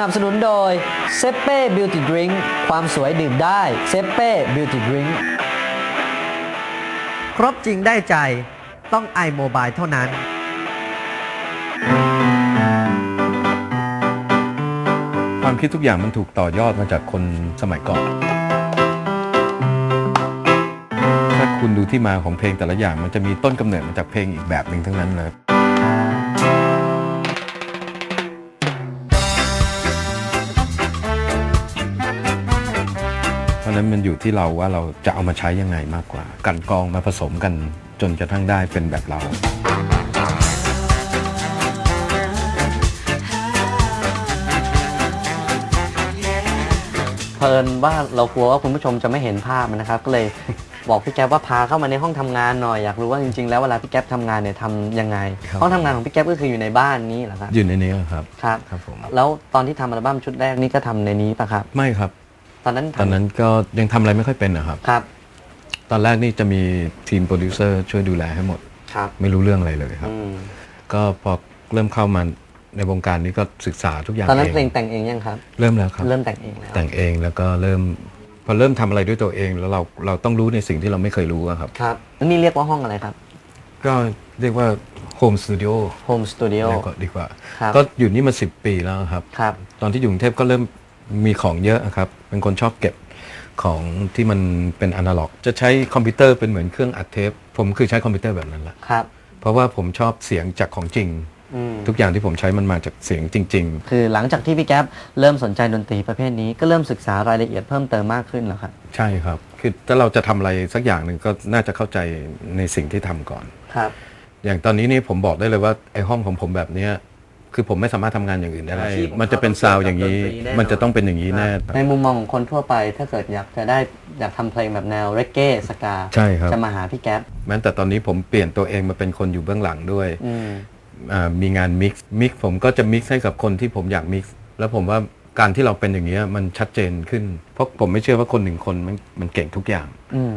นับสนุนโดยเซเป้บิวตี้ดริงความสวยดื่มได้เซเป้บิวตี้ดริงครบจริงได้ใจต้องไอโมบายเท่านั้น ความคิดทุกอย่างมันถูกต่อยอดมาจากคนสมัยก่อน ถ้าคุณดูที่มาของเพลงแต่ละอย่างมันจะมีต้นกำเนิดมาจากเพลงอีกแบบหนึ่งทั้งนั้นเลย ราะฉะนั้นมันอยู่ที่เราว่าเราจะเอามาใช้ยังไงมากกว่า กันกรองมาผสมกันจนกระทั่งได้เป็นแบบเรา เพลินว่าเรากลัวว่าคุณผู้ชมจะไม่เห็นภาพนะครับ ก็เลยบอกพี่แก๊ปว่าพาเข้ามาในห้องทำงานหน่อยอยากรู้ว่าจริงๆ แล้วเวลาพี่แก๊ปทำงานเนี่ยทำยังไง ครับ ห้องทำงานของพี่แก๊ปก็คืออยู่ในบ้านนี้เหรอครับอยู่ในนี้ครับ ครับ ครับผม แล้วตอนที่ทำอัลบั้มชุดแรกนี่ก็ทำในนี้ปะครับ ไม่ครับ ตอนนั้นทำตอนนั้นก็ยังทำอะไรไม่ค่อยเป็นนะครับ ครับ ตอนแรกนี่จะมีทีมโปรดิวเซอร์ช่วยดูแลให้หมด ครับไม่รู้เรื่องอะไรเลยครับ อืมก็พอเริ่มเข้ามาในวงการนี้ก็ศึกษาทุกอย่างตอนนั้นเอเพลงงแต่งเองยังครับ เริ่มแล้วครับ เริ่มแต่งเองแล้ว แต่งเองแล้วก็เริ่ม พอเริ่มทำอะไรด้วยตัวเองแล้วเราเราต้องรู้ในสิ่งที่เราไม่เคยรู้อะครับ ครับแล้วนี่เรียกว่าห้องอะไรครับก็เรียกว่าโฮมสตูดิโอ Home Studio แล้วก็ดีกว่า ครับ ก็อยู่นี่มาสิปีแล้วครับ ครับ ตอนที่อยู่กรุงเทพก็เริ่ม มีของเยอะครับ เป็นคนชอบเก็บของที่มันเป็นอนาล็อก จะใช้คอมพิวเตอร์เป็นเหมือนเครื่องอัดเทป ผมคือใช้คอมพิวเตอร์แบบนั้นแหละครับ เพราะว่าผมชอบเสียงจากของจริง อืมทุกอย่างที่ผมใช้มันมาจากเสียงจริง คือหลังจากที่พี่แก๊ปเริ่มสนใจดนตรีประเภทนี้ก็เริ่มศึกษารายละเอียดเพิ่มเติมมากขึ้นแล้วครับ ๆ ใช่ครับ คือถ้าเราจะทำอะไรสักอย่างหนึ่งก็น่าจะเข้าใจในสิ่งที่ทำก่อน ครับ อย่างตอนนี้นี่ผมบอกได้เลยว่าไอ้ห้องของผมแบบเนี้ย คือผมไม่สามารถทำงานอย่างอื่นได้ อาชีพของมันจะเป็นซาวด์อย่างนี้เขาต้องเกี่ยวกับดนตรีแน่นอน มันจะต้องเป็นอย่างนี้แน่ในมุมมองของคนทั่วไป ถ้าเกิดอยากจะได้อยากทำเพลงแบบแนวเรกเก้สกาใช่ครับ จะมาหาพี่แก๊ปแม้แต่ตอนนี้ผมเปลี่ยนตัวเองมาเป็นคนอยู่เบื้องหลังด้วยอืม อ่ามีงานมิกซ์มิกซ์ผมก็จะมิกซ์ให้กับคนที่ผมอยากมิกซ์แล้วผมว่าการที่เราเป็นอย่างนี้ยมันชัดเจนขึ้น เพราะผมไม่เชื่อว่าคนหนึ่งคนมันมันเก่งทุกอย่าง อืม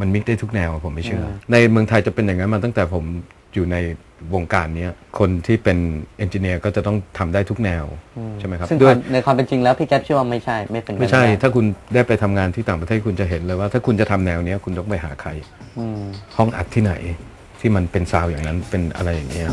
มันมิกซ์ได้ทุกแนวผมไม่เชื่ออม ในเมืองไทยจะเป็นอย่างนั้นมาตั้งแต่ผม อยู่ในวงการเนี้ยคนที่เป็นเอนจิเนียร์ก็จะต้องทำได้ทุกแนวใช่ไหมครับซึ่งด้วยในความเป็นจริงแล้วพี่แก๊ปเชื่อว่าไม่ใช่ไม่เป็นปไม่ใช่ด้ถ้าคุณได้ไปทำงานที่ต่างประเทศคุณจะเห็นเลยว่า ถ้าคุณจะทำแนวเนี้ยคุณต้องไปหาใคร อืม ห้องอัดที่ไหนที่มันเป็นซาวด์อย่างนั้นเป็นอะไรอย่างเงี้ย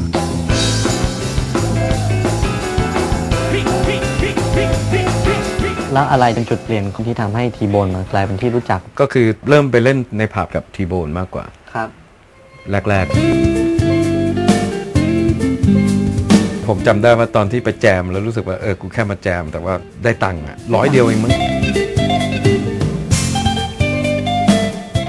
แล้วอะไรเป็นจุดเปลี่ยนที่ทำให้ทีโบนมากลายเป็นที่รู้จักก็คือเริ่มไปเล่นในผับกับทีโบนมากกว่า ครับ แรก ๆ ผมจำได้ว่าตอนที่ไปแจมแล้วรู้สึกว่าเออกูแค่มาแจม แต่ว่าได้ตังค์อะร้อยเดียวเองมั้ง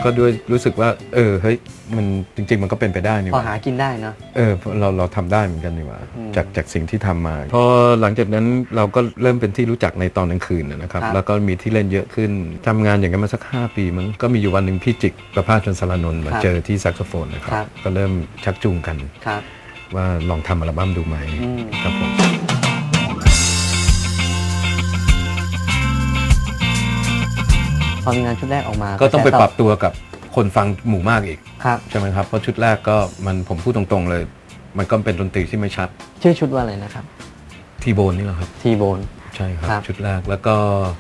ก็ด้วยรู้สึกว่า เออเฮ้ยมันจริง ๆ มันก็เป็นไปได้นี่หพอว่า หากินได้เนอะเออเราเราทำได้เหมือนกันนี่หว่าอืมจากจากสิ่งที่ทำมาพอหลังจากนั้นเราก็เริ่มเป็นที่รู้จักในตอนกลางคืนนะนะครับ ครับ แล้วก็มีที่เล่นเยอะขึ้นทำงานอย่างนั้นมาสัก 5 ปีมั้งก็มีอยู่วันหนึ่งพี่จิกประภาสชนสารนนท์มาเจอที่แซกโซโฟนนะครับก็เริ่มชักจูงกัน ครับ ว่าลองทำอัลบั้มดูไหมอืมครับผมพอมีงานชุดแรกออกมาก็ต้องไปแสตปรับตัวกับคนฟังหมู่มากอีกครับใช่ไหมครับเพราะชุดแรกก็มันผมพูดตรงๆเลย มันก็เป็นดนตรีที่ไม่ชัด ชื่อชุดว่าอะไรนะครับทีโบนนี่แหละครับทีโบนใช่ครับครับชุดแรกแล้วก็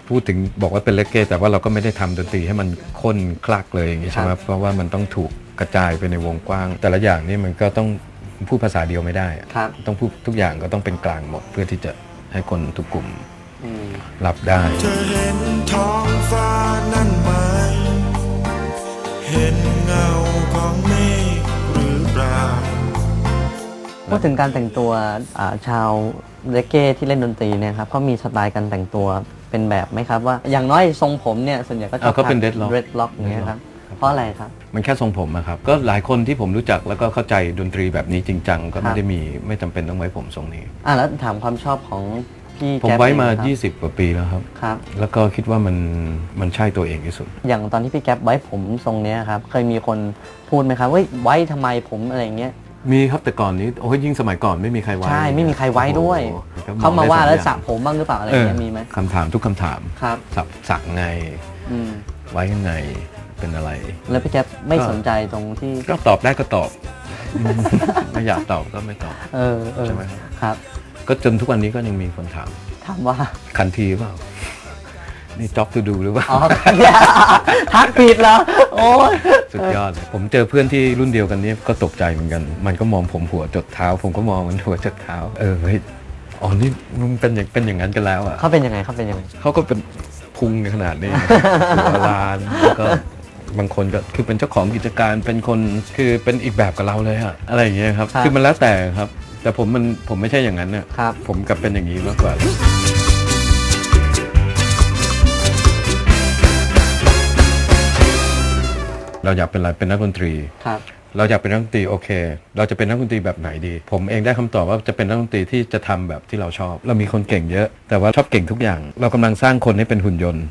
พูดถึงบอกว่าเป็นเลกเก้แต่ว่าเราก็ไม่ได้ทำดนตรีให้มันข้นคลักเลยอย่างนี้ใช่ไหมเพราะว่ามันต้องถูกกระจายไปในวงกว้าง แต่ละอย่างนี่มันก็ต้อง พูดภาษาเดียวไม่ได้อะครับต้องพูดทุกอย่างก็ต้องเป็นกลางหมด เพื่อที่จะให้คนทุกกลุ่มอืมรับได้ เธอเห็นท้องฟ้านั่นไหม เห็นเงาของเมฆหรือเปล่า พูดถึงการแต่งตัวอ่าชาวเรกเก้ที่เล่นดนตรีเนี่ยครับเขามีสไตล์การแต่งตัวเป็นแบบไหมครับว่าอย่างน้อยทรงผมเนี่ยส่วนใหญ่ก็ชออ่าบก็เป็น dreadlock เรดล็อกอย่างเงี้ยครับ เพราะอะไรครับ มันแค่ทรงผมนะครับ ก็หลายคนที่ผมรู้จักแล้วก็เข้าใจดนตรีแบบนี้จริงจังก็ครัไม่บได้มีไม่จำเป็นต้องไว้ผมทรงนี้ อ่าแล้วถามความชอบของพี่ผมแก๊ปไว้มา เองครับ20 กว่าปีแล้วครับ ครับ แล้วก็คิดว่ามันมันใช่ตัวเองที่สุด อย่างตอนที่พี่แก๊ปไว้ผมทรงเนี้ยครับ เคยมีคนพูดไหมครับว่าไว้ทำไมผมอะไรอย่างเงี้ย มีครับแต่ก่อนนี้โอ้ยยิ่งสมัยก่อนไม่มีใครไว้ใช่ไม่มีใครไว้ด้วย โอ้โหก็เขามาว่าได้แล้วองสระอย่งผมบ้างหรือเปล่าอะไรอเอย่างอเงี้ยมีไหมคำถามทุกคำถามครับ สับสักไง อืมไว้ยังไง เป็นอะไร แล้วพี่แก๊ปไม่ก็สนใจตรงที่ ก็ตอบได้ก็ตอบ ไม่อยากตอบก็ไม่ตอบ เออเออใช่ไหมครับ ครับ ก็จนทุกวันนี้ก็ยังมีคนถาม ถามว่า คันทีเปล่า นี่จ็อบทูดูหรือเปล่า อ๋อทักผิดเหรอโอ้ยสุดยอดเลยผมเจอเพื่อนที่รุ่นเดียวกันนี่ก็ตกใจเหมือนกัน มันก็มองผมหัวจดเท้า ผมก็มองมันหัวจดเท้า เออเฮ้ยอ๋อนี่มึงเป็นอย่างเป็นอย่างนั้นกันแล้วอะเขาเป็นยังไงเขาเป็นยังไงเขาก็เป็นพุงขนาดนี้ หัวลานแล้วก็ บางคนก็คือเป็นเจ้าของกิจการเป็นคนคือเป็นอีกแบบกับเราเลยอะอะไรอย่างเงี้ยครับครับคือมันแล้วแต่ครับ แต่ผมมันผมไม่ใช่อย่างนั้นเนี่ยครับ ผมกลับเป็นอย่างนี้มากกว่า เราอยากเป็นอะไรเป็นนักดนตรี ครับ เราอยากเป็นนักดนตรีโอเค เราจะเป็นนักดนตรีแบบไหนดี ผมเองได้คำตอบว่าจะเป็นนักดนตรีที่จะทำแบบที่เราชอบ เรามีคนเก่งเยอะ แต่ว่าชอบเก่งทุกอย่าง เรากำลังสร้างคนให้เป็นหุ่นยนต์